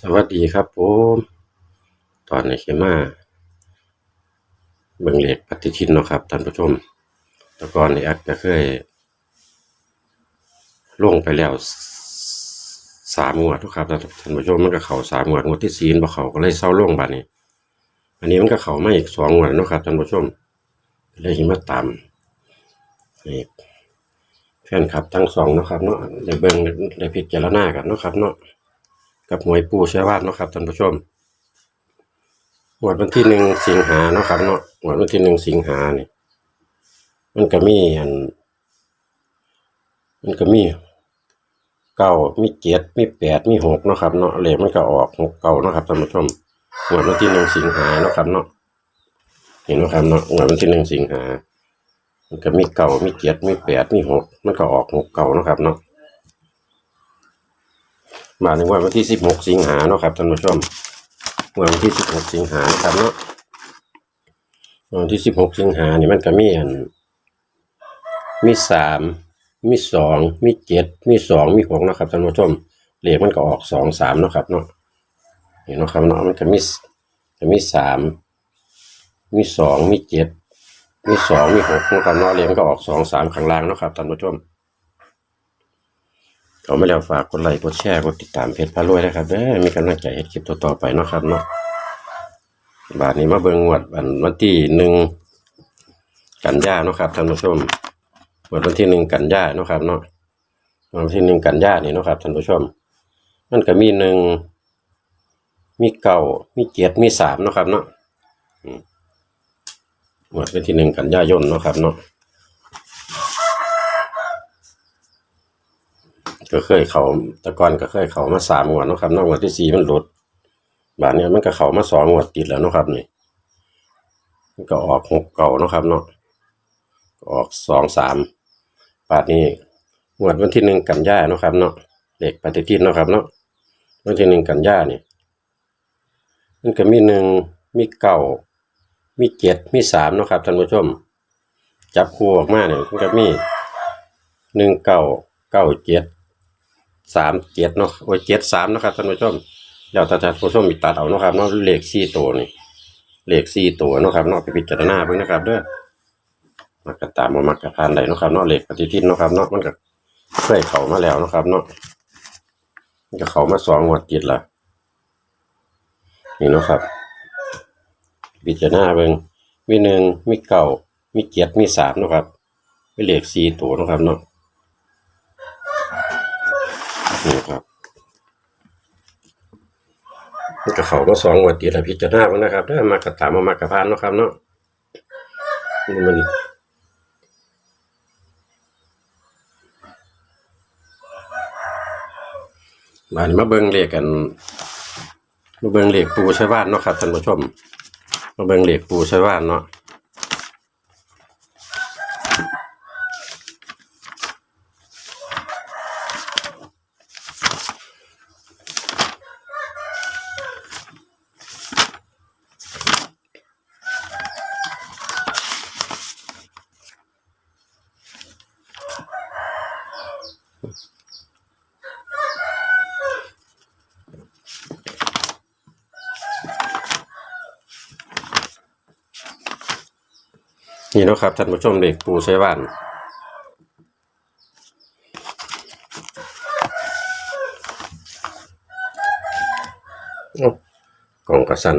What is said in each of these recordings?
สวัสดีครับผม ตอนนี้เขมาเบิ่งเลขปฏิทินเนาะครับท่านผู้ชม แต่ก่อนนี่อักก็เคย ลงไปแล้วสามงวดเนาะครับท่านผู้ชมมันก็เข้าสามงวดงวดที่สี่บ่เข้าก็เลยเศร้าลงบัดนี้ อันนี้มันก็เข้ามาอีกสองงวดเนาะครับท่านผู้ชมเลยมาตามนี่แฟนคลับทั้งสองเนาะครับเนาะได้เบิ่งได้พิจารณากันเนาะครับเนาะ กับหวยปูใช้วาดเนาะครับท่านผู้ชมวดวันที่หนึ่งสิงหาเนาะครับเนาะวดวันที่หนึ่งสิงหาเนี่ยมันก็มีอัน มันก็มีเก้ามีเจ็ดมีแปดมีหกเนาะครับเนาะเลขมันก็ออกหกเก้าเนาะครับท่านผู้ชมวดวันที่หนึ่งสิงหาเนาะครับเนาะเห็นเนาะครับเนาะวดวันที่หนึ่งสิงหา มันก็มีเก้ามีเจ็ดมีแปดมีหกมันก็ออกหกเก้าเนาะครับเนาะ มาในวันที่สิบหกสิงหาเนาะครับท่านผู้ชมวันที่สิบหกสิงหาครับเนาะวันที่สิบหกสิงหานี่มันก็มีอันมีสามมีสองมีเจ็ดมีสองมีหกนะครับท่านผู้ชมเลขมันก็ออกสองสามเนาะครับเนาะเห็นเนาะครับเนาะมันก็มีก็มีสามมีสองมีเจ็ดมีสองมีหกเนาะครับเนาะเลขมันก็ออกสองสามข้างล่างเนาะครับท่านผู้ชม เอาไม่แล้วฝากกดไลค์กดแชร์กดติดตามเพจพารวยนะครับเด้อมีกำลังใจให้คลิปต่อๆไปเนาะครับเนาะบาทนี้มาเบิ่งงวดวันวันที่หนึ่งกันยาเนาะครับท่านผู้ชมงวดวันที่หนึ่งกันยาเนาะครับเนาะวันที่หนึ่งกันยานี่เนาะครับท่านผู้ชม มันก็มีหนึ่งมีเก้ามีเจ็ดมีสามเนาะครับเนาะอืมงวดวันที่หนึ่งกันยายนเนาะครับเนาะ ก็เคยเขาต่ก่อนก็เคยเขามาสามงวดนะครับนอกงวดที่สี่มันหลุดบาทนี้มันก็เขามาสองงวดติดแล้วนะครับนี่มันก็ออกหกเก่านะครับเนาะออกสองสามบาทนี้งวดวันที่หนึ่งกันยานะครับเนาะเด็กปฏิทินนะครับเนาะวันที่หนึ่งกันยานี่มันก็มีหนึ่งมีเก่ามีเจ็ดมีสามนะครับท่านผู้ชม จับคู่ออกมาเนี่ยมันก็มีหนึ่งเก่าเก้าเจ็ด สามเจ็ดเนาะโอ้ยเจ็ดสามนะครับท่านผู้ชมแล้วถ้าท่านผู้ชมมีตัดเอานะครับเนาะเลขสี่ตัวนี่เลขสี่ตัวนะครับเนาะไปพิจารณาเบิ่งนะครับเด้อมักกะตามมามักกะพานได้เนะครับเนาะเลขปฏิทินนะครับเนาะมันก็เคยเข้ามาแล้วนะครับเนาะมันก็เข้ามาสองงวดติดละนี่นะครับพิจารณาเบิ่งมีหนึ่งมีเก้ามีเจ็ดมีสามนะครับมีเลขสี่ตัวนะครับเนาะ นี่ครับมันก็เขามาสองวันติดแล้วพิจารณาบ้างนะครับถ้มากระตามมามากระพานเนาะครับเนาะนี่มันมานี่มาเบิ่งเลขกันมาเบิ่งเลขปูใช้ว่านเนาะครับท่านผู้ชมมาเบิ่งเลขปูใช้ว่านเนาะ นี่นะครับท่านผู้ชมเลขปูใช้ว่านกล่องกระสัน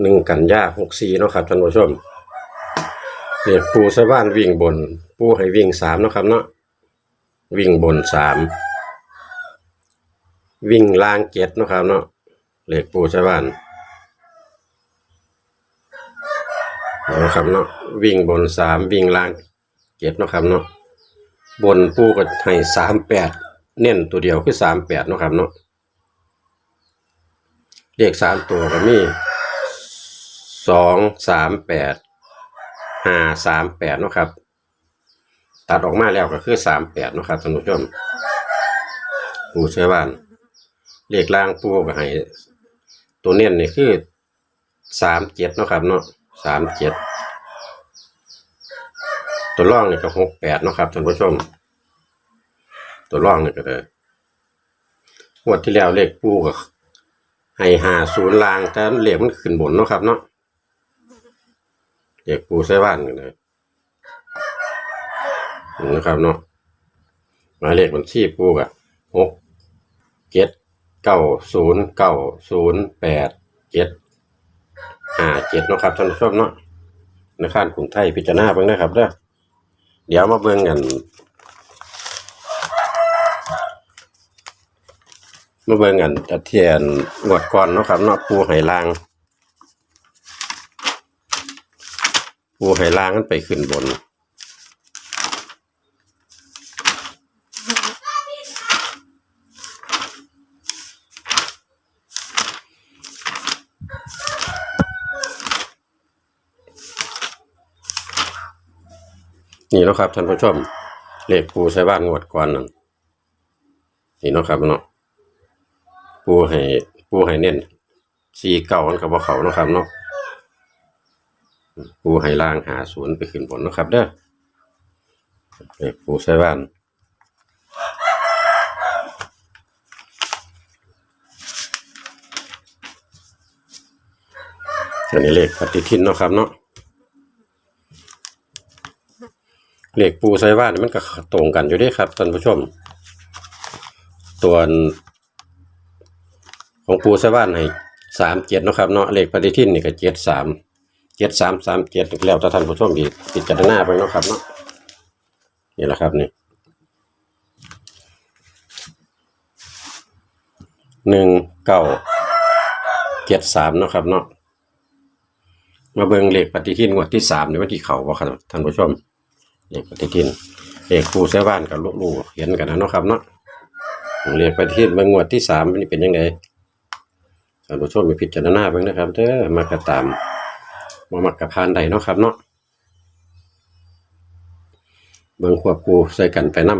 หนึ่งกันยาหกสี่นะครับท่านผู้ชมเรียกปูสะบ้านวิ่งบน ปูให้วิ่งสามนะครับเนาะวิ่งบนสามวิ่งล่างเจ็ดนะครับเนาะเรียกปูสะบ้านเนาะครับเนาะวิ่งบนสามวิ่งล่างเจ็ดเนาะครับเนาะบนปูก็ให้สามแปดเน้นตัวเดียวคือสามแปดเนาะครับเนาะเลขสามตัวก็มีสองสามแปดห้าสามแปดเนาะครับ ตัดออกมาแล้วก็คือสามแปดเนาะครับท่านผู้ชมปูเชื่อบ้านเลขล่างปูก็ให้ตัวเน้นนี่คือสามเจ็ดเนาะครับเนาะ สามเจ็ดตัวร่องนี่ก็หกแปดนะครับท่านผู้ชม ตัวร่องนี่ก็ได้งวดที่แล้วเลขปูก็ให้หาศูนย์ลางแต่เลขมันขึ้นบนเนาะครับเนาะเลขปูใส่บ้านกันเลยนะครับเนาะหมายเลขบัญชีปูกะหกเจ็ดเก้าศูนย์เก้าศูนย์แปดเจ็ด ห้าเจ็ดเนาะครับท่านผู้ชมเนาะธนาคารกรุงไทยพิจารณาเบิ่งนะครับเด้อเดี๋ยวมาเบิ่งกัน มาเบิ่งกันตะเทียนงวดก่อนเนาะครับเนาะปูไหลางปูไหลางกันไปขึ้นบน นี่นะครับท่านผู้ชมเลขปูใช้บ้านงวดก่อนนั่นนี่เนาะครับเนาะปูให้ปูให้เน้นสีเก่ามันกับว่าเขาเนาะครับเนาะปูให้ล่างหาศูนย์ไปขึ้นบนเนาะครับเด้อเลขปูใส่บ้านอันนี้เลขปฏิทินเนาะครับเนาะ เหลขปูใส่บ้านมันก็ตรงกันอยู่ด้ครับท่านผู้ชม ตัวของปูสะบ้านให้สามเจ็ดนะครับเนาะเหลขปฏิทินนี่ก็เจ็ดสามเจ็ดสามสามเจ็ดแล้วแต่ท่านผู้ชมอีกติดจารณาไปเนาะครับเนาะนี่แหละครับนี่หนึ่งเก้าเจ็ดสามเนาะครับเนาะมาเบิงเหลขปฏิทินงวดที่สามในวันที่เขาว่าครับท่านผู้ชม เลขปฏิทินเลขปูสะบ้านกับลูกๆเห็นกันนะเนาะครับเนาะเลขปฏิทินเบิ่งงวดที่สามนี่เป็นยังไงท่านผู้ชมมีพิจารณาเบิ่งนะครับเด้อมากระตามมามักกระพานใดเนาะครับเนาะเบิ่งควบคู่ใส่กันไปนํ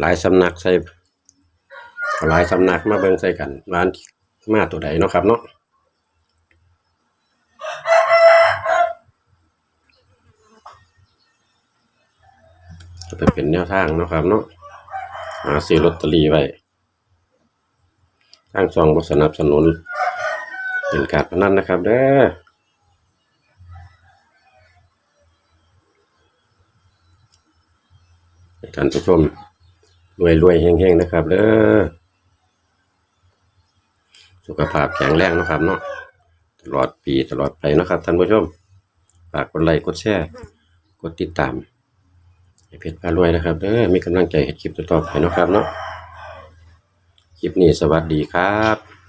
หลายสำนักใส่หลายสำนักมาเบิ่งใส่กันร้านมาตัวใดเนาะครับเนาะ ก็จะเป็นแนวทางนะครับเนาะหาซื้อลอตเตอรี่ไว้ทางซองบสนับสนุน เป็นการพนันนะครับเด้อท่านผู้ชมรวยรวยๆเฮงๆนะครับเด้อสุขภาพแข็งแรงนะครับเนาะตลอดปีตลอดไปนะครับท่านผู้ชมฝากกดไลค์กดแชร์ กดติดตาม เพจพารวยนะครับเด้อมีกำลังใจเห็ดคลิปต่อๆไปนะครับเนาะคลิปนี้สวัสดีครับ